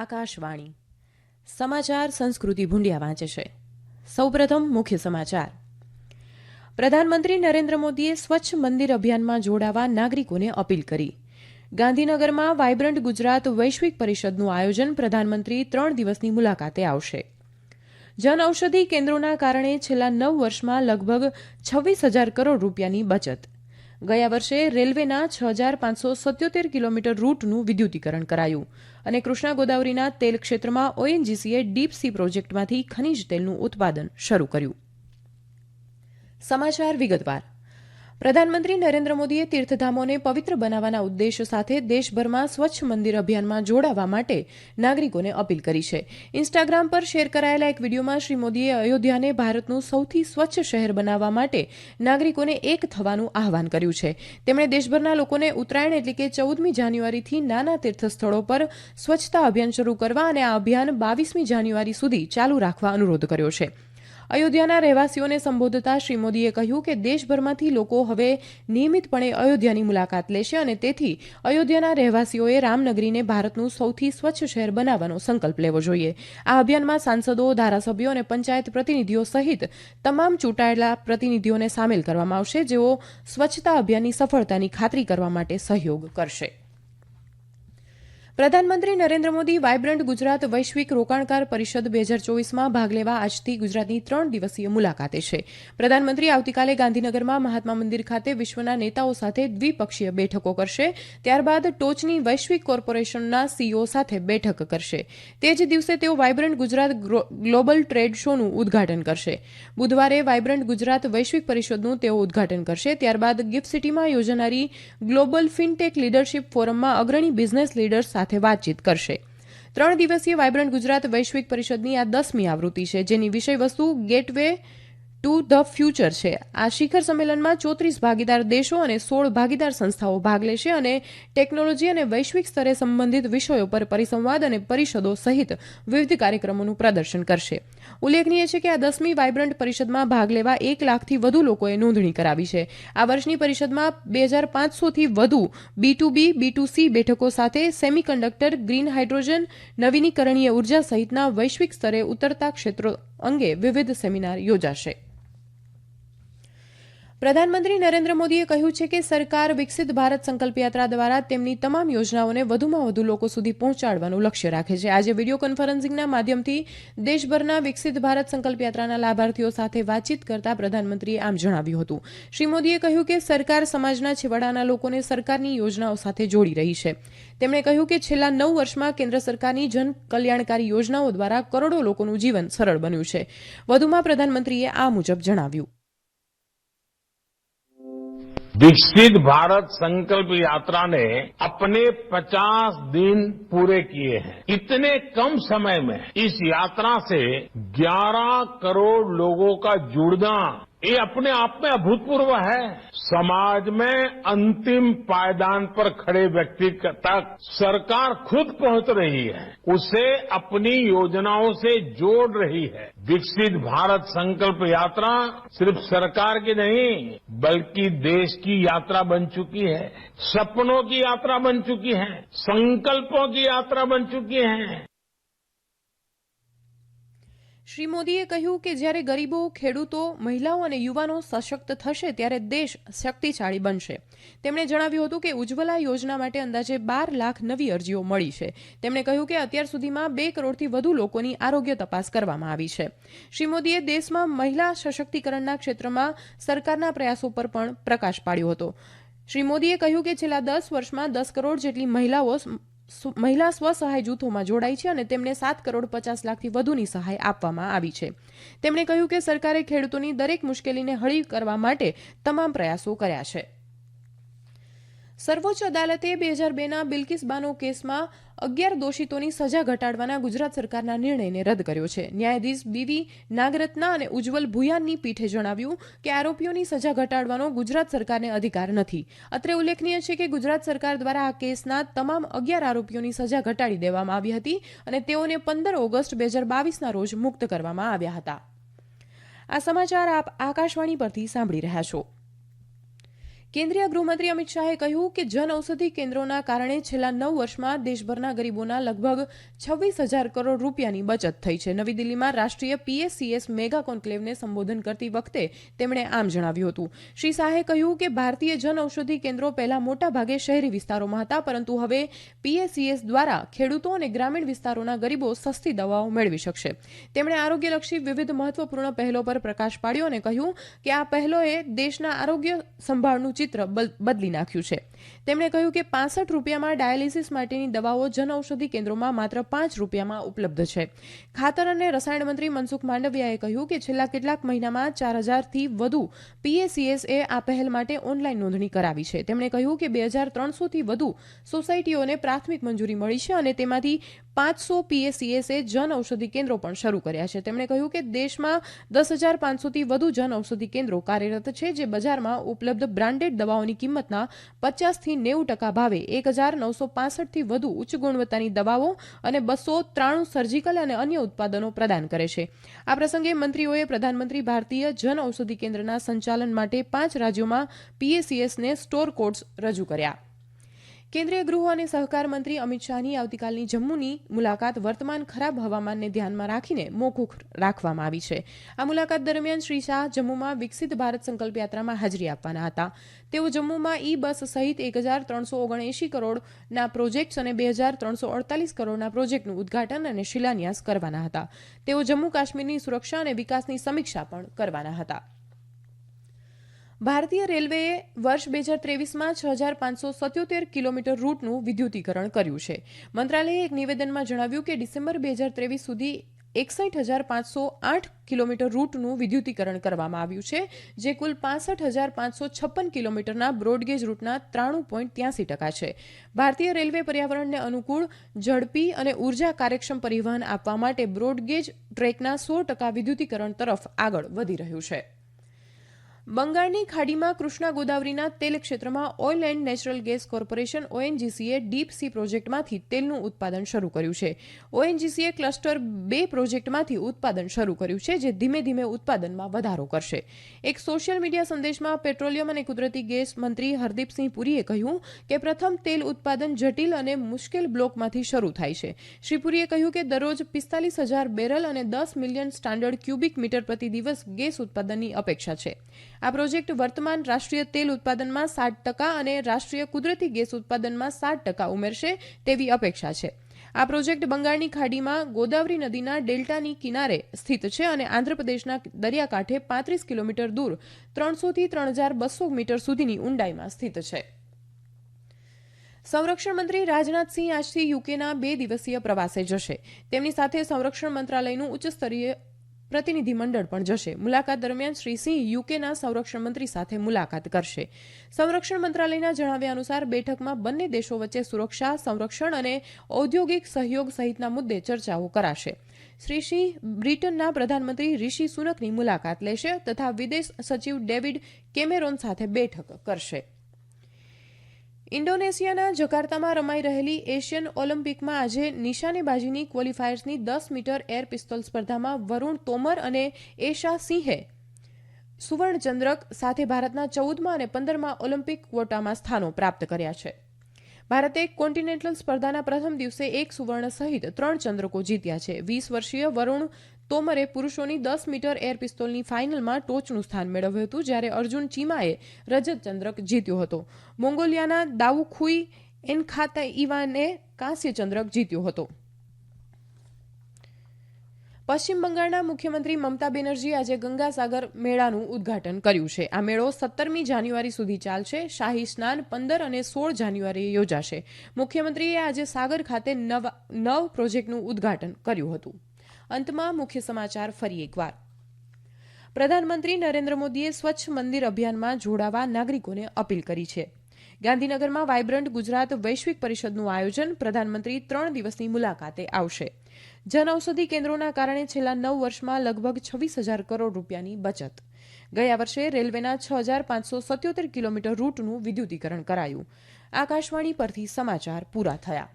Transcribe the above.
આકાશવાણી. સમાચાર સંસ્કૃતિ ભૂંડિયા વાંચે છે. સૌપ્રથમ મુખ્ય સમાચાર. પ્રધાનમંત્રી નરેન્દ્ર મોદીએ સ્વચ્છ મંદિર અભિયાનમાં જોડાવા નાગરિકોને અપીલ કરી. ગાંધીનગરમાં વાયબ્રન્ટ ગુજરાત વૈશ્વિક પરિષદનું આયોજન પ્રધાનમંત્રી ત્રણ દિવસની મુલાકાતે આવશે. જન ઔષધિ કેન્દ્રોના કારણે છેલ્લા નવ વર્ષમાં લગભગ છવ્વીસ હજાર કરોડ રૂપિયાની બચત. ગયા વર્ષે રેલવેના છ હજાર પાંચસો સત્યોતેર કિલોમીટર રૂટનું વિદ્યુતીકરણ કરાયું અને કૃષ્ણા ગોદાવરીના તેલ ક્ષેત્રમાં ઓએનજીસીએ ડીપ સી પ્રોજેક્ટમાંથી ખનીજ તેલનું ઉત્પાદન શરૂ કર્યું. સમાચાર વિગતવાર. પ્રધાનમંત્રી નરેન્દ્ર મોદીએ તીર્થધામોને પવિત્ર બનાવવાના ઉદ્દેશ સાથે દેશભરમાં સ્વચ્છ મંદિર અભિયાનમાં જોડાવા માટે નાગરિકોને અપીલ કરી છે. ઇન્સ્ટાગ્રામ પર શેર કરાયેલા એક વિડીયોમાં શ્રી મોદીએ અયોધ્યાને ભારતનું સૌથી સ્વચ્છ શહેર બનાવવા માટે નાગરિકોને એક થવાનું આહવાન કર્યું છે. તેમણે દેશભરના લોકોને ઉત્તરાયણ એટલે કે ચૌદમી જાન્યુઆરીથી નાના તીર્થસ્થળો પર સ્વચ્છતા અભિયાન શરૂ કરવા અને આ અભિયાન બાવીસમી જાન્યુઆરી સુધી ચાલુ રાખવા અનુરોધ કર્યો છે. અયોધ્યાના રહેવાસીઓને સંબોધતા શ્રી મોદીએ કહ્યું કે દેશભરમાંથી લોકો હવે નિયમિતપણે અયોધ્યાની મુલાકાત લેશે અને તેથી અયોધ્યાના રહેવાસીઓએ રામનગરીને ભારતનું સૌથી સ્વચ્છ શહેર બનાવવાનો સંકલ્પ લેવો જોઈએ. આ અભિયાનમાં સાંસદો, ધારાસભ્યો અને પંચાયત પ્રતિનિધિઓ સહિત તમામ ચૂંટાયેલા પ્રતિનિધિઓને સામેલ કરવામાં આવશે. જેઓ સ્વચ્છતા અભિયાનની સફળતાની ખાતરી કરવા માટે સહયોગ કરશે. પ્રધાનમંત્રી નરેન્દ્ર મોદી વાયબ્રન્ટ ગુજરાત વૈશ્વિક રોકાણકાર પરિષદ બે હજાર ચોવીસમાં ભાગ લેવા આજથી ગુજરાતની ત્રણ દિવસીય મુલાકાતે છે. પ્રધાનમંત્રી આવતીકાલે ગાંધીનગરમાં મહાત્મા મંદિર ખાતે વિશ્વના નેતાઓ સાથે દ્વિપક્ષીય બેઠકો કરશે. ત્યારબાદ ટોચની વૈશ્વિક કોર્પોરેશનના સીઈઓ સાથે બેઠક કરશે. તે જ દિવસે તેઓ વાયબ્રન્ટ ગુજરાત ગ્લોબલ ટ્રેડ શોનું ઉદઘાટન કરશે. બુધવારે વાયબ્રન્ટ ગુજરાત વૈશ્વિક પરિષદનું તેઓ ઉદઘાટન કરશે. ત્યારબાદ ગિફ્ટ સિટીમાં યોજાનારી ગ્લોબલ ફિનટેક લીડરશીપ ફોરમમાં અગ્રણી બિઝનેસ લીડર્સ સાથે વાતચીત કરશે. ત્રણ દિવસીય વાયબ્રન્ટ ગુજરાત વૈશ્વિક પરિષદની આ દસમી આવૃત્તિ છે, જેની વિષય વસ્તુ ગેટવે ટુ ધ ફ્યુચર છે. આ શિખર સંમેલનમાં ચોત્રીસ ભાગીદાર દેશો અને સોળ ભાગીદાર સંસ્થાઓ ભાગ લેશે અને ટેકનોલોજી અને વૈશ્વિક સ્તરે સંબંધિત વિષયો પર પરિસંવાદ અને પરિષદો સહિત વિવિધ કાર્યક્રમોનું પ્રદર્શન કરશે. ઉલ્લેખનીય છે કે આ દસમી વાયબ્રન્ટ પરિષદમાં ભાગ લેવા એક લાખથી વધુ લોકોએ નોંધણી કરાવી છે. આ વર્ષની પરિષદમાં બે હજાર પાંચસોથી વધુ B to B B to C બેઠકો સાથે સેમિકન્ડક્ટર, ગ્રીન હાઇડ્રોજન, નવીનીકરણીય ઊર્જા સહિતના વૈશ્વિક સ્તરે ઉતરતા ક્ષેત્રો અંગે વિવિધ સેમિનાર યોજાશે. પ્રધાનમંત્રી નરેન્દ્ર મોદીએ કહ્યું છે કે સરકાર વિકસિત ભારત સંકલ્પ યાત્રા દ્વારા તેમની તમામ યોજનાઓને વધુમાં વધુ લોકો સુધી પહોંચાડવાનું લક્ષ્ય રાખે છે. આજે વીડિયો કોન્ફરન્સિંગના માધ્યમથી દેશભરના વિકસિત ભારત સંકલ્પ યાત્રાના લાભાર્થીઓ સાથે વાતચીત કરતા પ્રધાનમંત્રીએ આમ જણાવ્યું હતું. શ્રી મોદીએ કહ્યું કે સરકાર સમાજના છેવાડાના લોકોને સરકારની યોજનાઓ સાથે જોડી રહી છે. તેમણે કહ્યું કે છેલ્લા નવ વર્ષમાં કેન્દ્ર સરકારની જન કલ્યાણકારી યોજનાઓ દ્વારા કરોડો લોકોનું જીવન સરળ બન્યું છે. વધુમાં પ્રધાનમંત્રીએ આ મુજબ જણાવ્યું. विकसित भारत संकल्प यात्रा ने अपने 50 दिन पूरे किए हैं। इतने कम समय में इस यात्रा से 11 करोड़ लोगों का जुड़ना ये अपने आप में अभूतपूर्व है। समाज में अंतिम पायदान पर खड़े व्यक्ति तक सरकार खुद पहुँच रही है। उसे अपनी योजनाओं से जोड़ रही है। विकसित भारत संकल्प यात्रा सिर्फ़ सरकार की नहीं, बल्कि देश की यात्रा बन चुकी है। सपनों की यात्रा बन चुकी है। संकल्पों की यात्रा बन चुकी है। શ્રી મોદીએ કહ્યું કે જ્યારે ગરીબો, ખેડૂતો, મહિલાઓ અને યુવાનો સશક્ત થશે ત્યારે દેશ શક્તિશાળી બનશે. તેમણે જણાવ્યું હતું કે ઉજ્જવલા યોજના માટે અંદાજે બાર લાખ નવી અરજીઓ મળી છે. તેમણે કહ્યું કે અત્યાર સુધીમાં બે કરોડથી વધુ લોકોની આરોગ્ય તપાસ કરવામાં આવી છે. શ્રી મોદીએ દેશમાં મહિલા સશક્તિકરણના ક્ષેત્રમાં સરકારના પ્રયાસો પર પણ પ્રકાશ પાડ્યો હતો. શ્રી મોદીએ કહ્યું કે છેલ્લા દસ વર્ષમાં દસ કરોડ જેટલી મહિલાઓ મહિલા સ્વસહાય જૂથોમાં જોડાઈ છે અને તેમને સાત કરોડ પચાસ લાખથી વધુની સહાય આપવામાં આવી છે. તેમણે કહ્યું કે સરકારે ખેડૂતોની દરેક મુશ્કેલીને હળી કરવા માટે તમામ પ્રયાસો કર્યા છે. સર્વોચ્ચ અદાલતે બે હજાર બેના બિલ્કિસ બાનો કેસમાં અગિયાર દોષિતોની સજા ઘટાડવાના ગુજરાત સરકારના નિર્ણયને રદ કર્યો છે. ન્યાયાધીશ બીવી નાગરત્ના અને ઉજ્જવલ ભુયાનની પીઠે જણાવ્યું કે આરોપીઓની સજા ઘટાડવાનો ગુજરાત સરકારને અધિકાર નથી. અત્રે ઉલ્લેખનીય છે કે ગુજરાત સરકાર દ્વારા આ કેસના તમામ અગિયાર આરોપીઓની સજા ઘટાડી દેવામાં આવી હતી અને તેઓને પંદર ઓગસ્ટ બે હજાર બાવીસના રોજ મુક્ત કરવામાં આવ્યા હતા. આ સમાચાર આપ આકાશવાણી પરથી સાંભળી રહ્યા છો. કેન્દ્રીય ગૃહમંત્રી અમિત શાહે કહ્યું કે જન ઔષધિ કેન્દ્રોના કારણે છેલ્લા નવ વર્ષમાં દેશભરના ગરીબોના લગભગ છવ્વીસ હજાર કરોડ રૂપિયાની બચત થઈ છે. નવી દિલ્હીમાં રાષ્ટ્રીય પીએસસીએસ મેગા કોન્ક્લેવને સંબોધન કરતી વખતે તેમણે આમ જણાવ્યું હતું. શ્રી શાહે કહ્યું કે ભારતીય જન ઔષધિ કેન્દ્રો પહેલા મોટાભાગે શહેરી વિસ્તારોમાં હતા, પરંતુ હવે પીએસસીએસ દ્વારા ખેડૂતો અને ગ્રામીણ વિસ્તારોના ગરીબો સસ્તી દવાઓ મેળવી શકશે. તેમણે આરોગ્યલક્ષી વિવિધ મહત્વપૂર્ણ પહેલો પર પ્રકાશ પાડ્યો અને કહ્યું કે આ પહેલોએ દેશના આરોગ્ય સંભાળનું ચિત્ર બદલી નાખ્યું છે. તેમણે કહ્યું કે પાસઠ રૂપિયામાં ડાયાલિસિસ માટેની દવાઓ જન ઔષધિ કેન્દ્રોમાં માત્ર પાંચ રૂપિયામાં ઉપલબ્ધ છે. ખાતર અને રસાયણ મંત્રી મનસુખ માંડવિયાએ કહ્યું કે છેલ્લા કેટલાક મહિનામાં ચાર હજારથી વધુ પીએસીએસએ આ પહેલ માટે ઓનલાઈન નોંધણી કરાવી છે. તેમણે કહ્યું કે બે હજાર ત્રણસોથી વધુ સોસાયટીઓને પ્રાથમિક મંજૂરી મળી છે અને તેમાંથી પાંચસો પીએસીએસએ જન ઔષધિ કેન્દ્રો પણ શરૂ કર્યા છે. તેમણે કહ્યું કે દેશમાં દસ હજાર પાંચસોથી વધુ જન ઔષધિ કેન્દ્રો કાર્યરત છે જે બજારમાં ઉપલબ્ધ બ્રાન્ડેડ દવાઓની કિંમતના પચાસથી નેવું ટકા ભાવે એક હજાર નવસો પાસઠથી વધુ ઉચ્ચ ગુણવત્તાની દવાઓ અને બસો ત્રાણું સર્જિકલ અને અન્ય ઉત્પાદનો પ્રદાન કરે છે. આ પ્રસંગે મંત્રીઓએ પ્રધાનમંત્રી ભારતીય જન ઔષધિ કેન્દ્રના સંચાલન માટે પાંચ રાજ્યોમાં પીએસીએસને સ્ટોર કોડ્સ રજૂ કર્યા. કેન્દ્રીય ગૃહ અને સહકાર મંત્રી અમિત શાહની આવતીકાલની જમ્મુની મુલાકાત વર્તમાન ખરાબ હવામાનને ધ્યાનમાં રાખીને મોકૂફ રાખવામાં આવી છે. આ મુલાકાત દરમિયાન શ્રી શાહ જમ્મુમાં વિકસિત ભારત સંકલ્પ યાત્રામાં હાજરી આપવાના હતા. તેઓ જમ્મુમાં ઈ બસ સહિત એક હજાર ત્રણસો ઓગણએંશી કરોડના પ્રોજેક્ટ્સ અને બે હજાર ત્રણસો અડતાલીસ કરોડના પ્રોજેક્ટનું ઉદઘાટન અને શિલાન્યાસ કરવાના હતા. તેઓ જમ્મુ કાશ્મીરની સુરક્ષા અને વિકાસની સમીક્ષા પણ કરવાના હતા. ભારતીય રેલવેએ વર્ષ બે હજાર ત્રેવીસમાં છ હજાર પાંચસો સત્યોતેર કિલોમીટર રૂટનું વિદ્યુતીકરણ કર્યું છે. મંત્રાલયે એક નિવેદનમાં જણાવ્યું કે ડિસેમ્બર બે હજાર ત્રેવીસ સુધી એકસઠ હજાર પાંચસો આઠ કિલોમીટર રૂટનું વિદ્યુતીકરણ કરવામાં આવ્યું છે, જે કુલ પાસઠ હજાર પાંચસો છપ્પન કિલોમીટરના બ્રોડગેજ રૂટના ત્રાણું પોઈન્ટ ત્યાસી ટકા છે. ભારતીય રેલવે પર્યાવરણને અનુકૂળ ઝડપી અને ઊર્જા કાર્યક્ષમ પરિવહન આપવા માટે બ્રોડગેજ ટ્રેકના સો ટકા વિદ્યુતીકરણ તરફ આગળ વધી રહ્યું છે. બંગાળની ખાડીમાં કૃષ્ણા ગોદાવરીના તેલ ક્ષેત્રમાં oil and natural gas corporation ઓએનજીસીએ deep sea પ્રોજેક્ટમાંથી તેલનું ઉત્પાદન શરૂ કર્યું છે. ઓએનજીસીએ ક્લસ્ટર બે પ્રોજેક્ટમાંથી ઉત્પાદન શરૂ કર્યું છે, જે ધીમે ધીમે ઉત્પાદનમાં વધારો કરશે. એક સોશિયલ મીડિયા સંદેશમાં પેટ્રોલિયમ અને કુદરતી ગેસ મંત્રી હરદીપસિંહ પુરીએ કહ્યું કે પ્રથમ તેલ ઉત્પાદન જટિલ અને મુશ્કેલ બ્લોકમાંથી શરૂ થાય છે. શ્રી પુરીએ કહ્યું કે દરરોજ પિસ્તાલીસ હજાર બેરલ અને દસ મિલિયન સ્ટાન્ડર્ડ ક્યુબિક મીટર પ્રતિ દિવસ ગેસ ઉત્પાદનની અપેક્ષા છે. આ પ્રોજેક્ટ વર્તમાન રાષ્ટ્રીય તેલ ઉત્પાદનમાં સાત ટકા અને રાષ્ટ્રીય કુદરતી ગેસ ઉત્પાદનમાં સાત ટકા ઉમેરશે તેવી અપેક્ષા છે. આ પ્રોજેક્ટ બંગાળની ખાડીમાં ગોદાવરી નદીના ડેલ્ટાની કિનારે સ્થિત છે અને આંધ્રપ્રદેશના દરિયાકાંઠે પાંત્રીસ કિલોમીટર દૂર ત્રણસોથી ત્રણ હજાર બસો મીટર સુધીની ઊંડાઈમાં સ્થિત છે. સંરક્ષણ મંત્રી રાજનાથસિંહ આજથી યુકેના બે દિવસીય પ્રવાસે જશે. તેમની સાથે સંરક્ષણ મંત્રાલયનું ઉચ્ચસ્તરીય પ્રતિનિધિમંડળ પણ જશે. મુલાકાત દરમિયાન શ્રી સિંહ યુકેના સંરક્ષણ મંત્રી સાથે મુલાકાત કરશે. સંરક્ષણ મંત્રાલયના જણાવ્યા અનુસાર બેઠકમાં બંને દેશો વચ્ચે સુરક્ષા, સંરક્ષણ અને ઔદ્યોગિક સહયોગ સહિતના મુદ્દે ચર્ચાઓ કરાશે. શ્રી સિંહ બ્રિટનના પ્રધાનમંત્રી રિશી સુનકની મુલાકાત લેશે તથા વિદેશ સચિવ ડેવિડ કેમેરોન સાથે બેઠક કરશે. ઇન્ડોનેશિયાના જકાર્તામાં રમાઈ રહેલી એશિયન ઓલિમ્પિકમાં આજે નિશાનેબાજીની ક્વોલિફાયર્સની દસ મીટર એર પિસ્તોલ સ્પર્ધામાં વરુણ તોમર અને એશા સિંહે સુવર્ણચંદ્રક સાથે ભારતના ચૌદમાં અને પંદરમાં ઓલિમ્પિક ક્વોટામાં સ્થાનો પ્રાપ્ત કર્યા છે. ભારતે કોન્ટિનેન્ટલ સ્પર્ધાના પ્રથમ દિવસે એક સુવર્ણ સહિત ત્રણ ચંદ્રકો જીત્યા છે. વીસ વર્ષીય વરુણ તોમરે પુરુષોની દસ મીટર એર પિસ્તોલની ફાઇનલમાં ટોચનું સ્થાન મેળવ્યું હતું, જ્યારે અર્જુન ચીમાએ રજત ચંદ્રક જીત્યો હતો. મોંગોલિયાના દાવુખુઈ એનખાતા ઇવાને કાંસ્ય ચંદ્રક જીત્યો હતો. પશ્ચિમ બંગાળના મુખ્યમંત્રી મમતા બેનર્જીએ આજે ગંગાસાગર મેળાનું ઉદઘાટન કર્યું છે. આ મેળો સત્તરમી જાન્યુઆરી સુધી ચાલશે, શાહી સ્નાન પંદર અને સોળ જાન્યુઆરીએ યોજાશે. મુખ્યમંત્રીએ આજે સાગર ખાતે નવ નવ પ્રોજેક્ટનું ઉદઘાટન કર્યું હતું. અંતમાં મુખ્ય સમાચાર ફરી એકવાર. પ્રધાનમંત્રી નરેન્દ્ર મોદીએ સ્વચ્છ મંદિર અભિયાનમાં જોડાવા નાગરિકોને અપીલ કરી છે. ગાંધીનગરમાં વાયબ્રન્ટ ગુજરાત વૈશ્વિક પરિષદનું આયોજન પ્રધાનમંત્રી ત્રણ દિવસની મુલાકાતે આવશે. જનઔષધિ કેન્દ્રોના કારણે છેલ્લા નવ વર્ષમાં લગભગ છવ્વીસ હજાર કરોડ રૂપિયાની બચત. ગયા વર્ષે રેલવેના છ હજાર પાંચસો સત્યોતેર કિલોમીટર રૂટનું વિદ્યુતીકરણ કરાયું. આકાશવાણી પરથી સમાચાર પૂરા થયા.